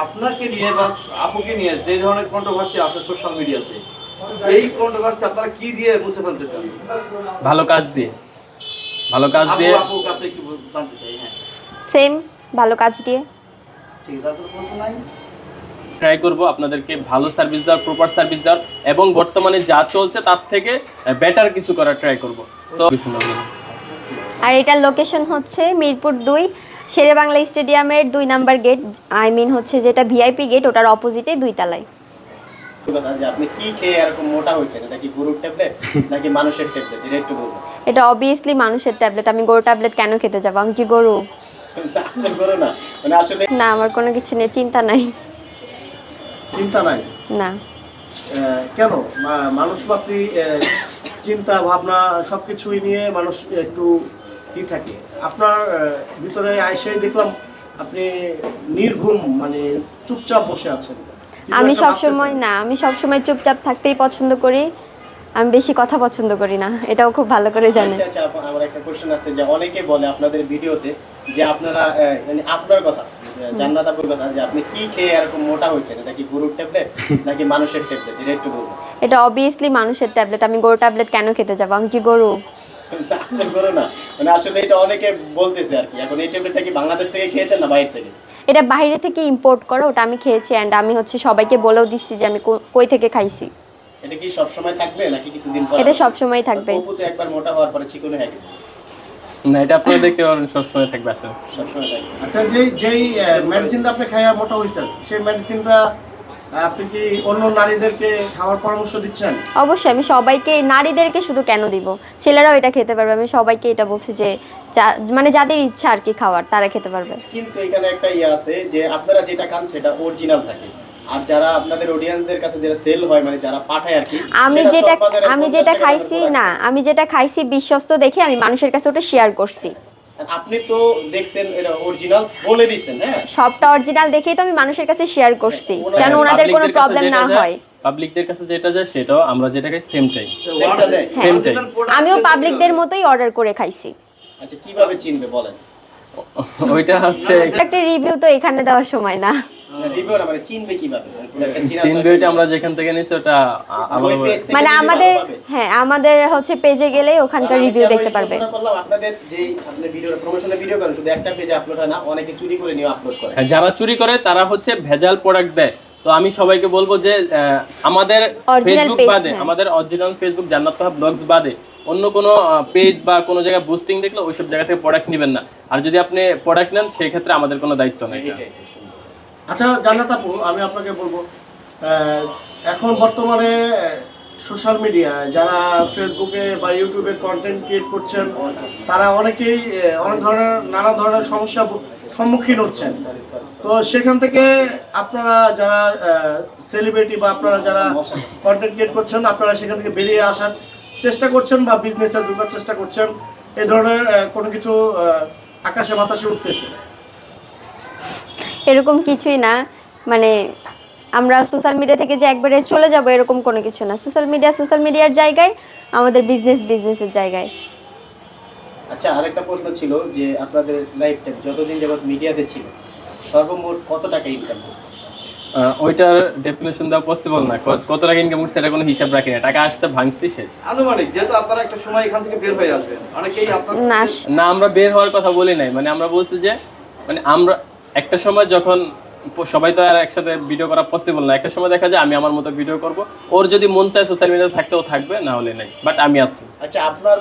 আপনাকে নিয়ে বা আপুকে নিয়ে যে ধরনের কন্ট্রোভার্সি আছে সোশ্যাল মিডিয়াতে এই কন্ট্রোভার্সি আপনারা কি দিয়ে মুছে ফেলতে চান? ভালো কাজ দিয়ে। ভালো কাজ আপু দিয়ে। আপুর কাছে একটু জানতে চাই হ্যাঁ। সেম ভালো কাজ দিয়ে। ঠিক আছে আপনার প্রশ্ন নাই? ট্রাই করব আপনাদেরকে ভালো সার্ভিস দেওয়ার প্রপার সার্ভিস দেওয়ার এবং বর্তমানে যা চলছে তার থেকে বেটার কিছু করার ট্রাই করব। সো আর এটার লোকেশন হচ্ছে মিরপুর দুই। শেরে বাংলা স্টেডিয়ামের দুই নাম্বার গেট আই মিন হচ্ছে যেটা ভিআইপি গেট ওটার অপোজিটে দুই তলায়। আপনি কি খেয়ে এরকম মোটা হইতেন এটা কি গরুর ট্যাবলেট নাকি মানুষের ট্যাবলেট এটা একটু বলবেন এটা অবভিয়াসলি মানুষের ট্যাবলেট আমি গরু ট্যাবলেট কেন খেতে যাব? আমি কি গরু? গরু না। মানে আসলে না আমার কোনো কিছু নেই চিন্তা নাই। চিন্তা নাই? না। কেন? মানুষ চিন্তা ভাবনা সবকিছুই নিয়ে মানুষ একটু ই থাকে? আপনার ভিতরে আইসাই দেখলাম আপনি নির্ঘুম মানে চুপচাপ বসে আছেন। আমি একটা সব সময় না আমি সব সময় চুপচাপ থাকতেই পছন্দ করি। আমি বেশি কথা পছন্দ করি না এটাও খুব ভালো করে জানেন। আচ্ছা আচ্ছা আমার একটা কোশ্চেন আছে যে অনেকে বলে আপনাদের ভিডিওতে যে আপনারা মানে আপনার কথা জান্নাত আপুর কথা যে আপনি কি খেয়ে এরকম মোটা হইতেন এটা কি গরুর ট্যাবলেট নাকি মানুষের ট্যাবলেট? এটা একটু বলবেন এটা অবভিয়াসলি মানুষের ট্যাবলেট। আমি গরু ট্যাবলেট কেন খেতে যাব? আমি কি গরু? আপনি গরু না মানে আসলে এটা অনেকে বলতেছে আর কি এখন এই ট্যাবলেটটা কি বাংলাদেশ থেকে খেয়েছেন না বাইরে থেকে? এটা বাইরে থেকে ইম্পোর্ট করা ওটা আমি খেয়েছি অ্যান্ড আমি হচ্ছে সবাইকে বলেও দিচ্ছি যে আমি কই থেকে খাইছি। এটা কি সব সময় থাকবে নাকি কিছুদিন পর? এটা সবসময় থাকবে। অপু তো একবার মোটা হওয়ার পরে চিকন হয়ে গেছে। না এটা আপনারা দেখতে পারেন সবসময় থাকবে আশা করছি। সবসময় থাকবে। আচ্ছা যেই যেই মেডিসিনটা আপনি খাইয়া মোটা হয়েছেন সেই মেডিসিনটা আপনি কি অন্য নারীদেরকে খাওয়ার পরামর্শ দিচ্ছেন? অবশ্যই আমি সবাইকে নারীদেরকে শুধু কেন দিব? ছেলেরাও এটা খেতে পারবে আমি সবাইকে এটা বলছি যে মানে যাদের ইচ্ছা আর কি খাওয়ার তারা খেতে পারবে। কিন্তু এখানে একটা ইয়ে আছে যে আপনারা যেটা খান সেটা অরিজিনাল থাকে। আর যারা আপনাদের অডিয়েন্সদের কাছে যেটা সেল হয় মানে যারা পাঠায় আর কি আমি যেটা আমি যেটা খাইছি না আমি যেটা খাইছি বিশ্বস্ত দেখে আমি মানুষের কাছে ওটা শেয়ার করছি। আপনি তো দেখছেন এটা অরিজিনাল বলে হ্যাঁ? সবটা অরিজিনাল দেখেই তো আমি মানুষের কাছে শেয়ার করছি যেন ওনাদের কোনো প্রবলেম না হয়। পাবলিকদের কাছে যেটা যায় সেটাও আমরা যেটা খাই সেমটাই আমিও পাবলিকদের মতোই অর্ডার করে খাইছি। আচ্ছা কীভাবে চিনবে বলেন? ওইটা হচ্ছে একটা রিভিউ তো এখানে দেওয়ার সময় না। চিনবে কীভাবে? মানে। আমরা যেখান থেকে নিছি ওটা মানে আমাদের হ্যাঁ আমাদের হচ্ছে পেজে গেলে ওখানকার রিভিউ দেখতে পারবে। আপনাদের যে ভিডিও প্রমোশনের ভিডিও করেন শুধু একটা পেজে আপলোড হয় না অনেকে চুরি করে নিয়ে আপলোড করে। যারা চুরি করে তারা হচ্ছে ভেজাল প্রোডাক্ট দেয়। তো আমি সবাইকে বলব যে আহ, আমাদের ফেসবুক বাদে হ্যাঁ। আমাদের অরিজিনাল ফেসবুক জান্নাত ব্লগস বাদে অন্য কোনো পেজ বা কোনো জায়গায় বুস্টিং দেখলে ওইসব জায়গা থেকে প্রোডাক্ট নেবেন না। আর যদি আপনি প্রোডাক্ট নেন সেই ক্ষেত্রে আমাদের কোনো দায়িত্ব নেই। আচ্ছা জান্নাত আপু, আমি আপনাকে বলব এখন বর্তমানে সোশ্যাল মিডিয়া যারা ফেসবুকে বা ইউটিউবে কন্টেন্ট ক্রিয়েট করছেন, তারা অনেকেই অনেক ধরনের, নানা ধরনের সমস্যা সম্মুখীন হচ্ছেন। তো সেখান থেকে আপনারা যারা সেলিব্রিটি বা আপনারা যারা কন্টেন্ট ক্রিয়েট করছেন, আপনারা সেখান থেকে বেরিয়ে আসার চেষ্টা করছেন বা বিজনেসে ঢোকার চেষ্টা করছেন এই ধরনের কোনো কিছু আকাশে বাতাসে উঠতেছে। এরকম কিছুই না। মানে আমরা সোশ্যাল মিডিয়া থেকে যে একবারে চলে যাব এরকম কোনো কিছু না। সোশ্যাল মিডিয়া সোশ্যাল মিডিয়ার জায়গায় আমাদের বিজনেস বিজনেসের জায়গায়। আচ্ছা আরেকটা প্রশ্ন ছিল যে আপনাদের লাইফটা যতদিন যাবত মিডিয়াতে ছিল সর্বমোট কত টাকা ইনকাম আহ, ওইটার ডেফিনেশন দেওয়া পসিবল না cause কত টাকা ইনকাম করছে এটা কোনো হিসাব রাখি না। টাকা আসতে ভাঙছি শেষ। আনুমানিক যেহেতু আপনারা একটা সময় এখান থেকে বের হয়ে আসবেন অনেকেই আপনার না আমরা বের হওয়ার কথা বলি নাই। মানে আমরা বলছি যে মানে আমরা একটা সময় যখন সবাই তো আর একসাথে ভিডিও করা পসিবল না, একটা সময় দেখা যায় আমি আমার মতো ভিডিও করব। ওর যদি মন চায় সোশ্যাল মিডিয়াতে থাকতেও থাকবে, না হলে নাই। বাট আমি আছি। আচ্ছা আপনার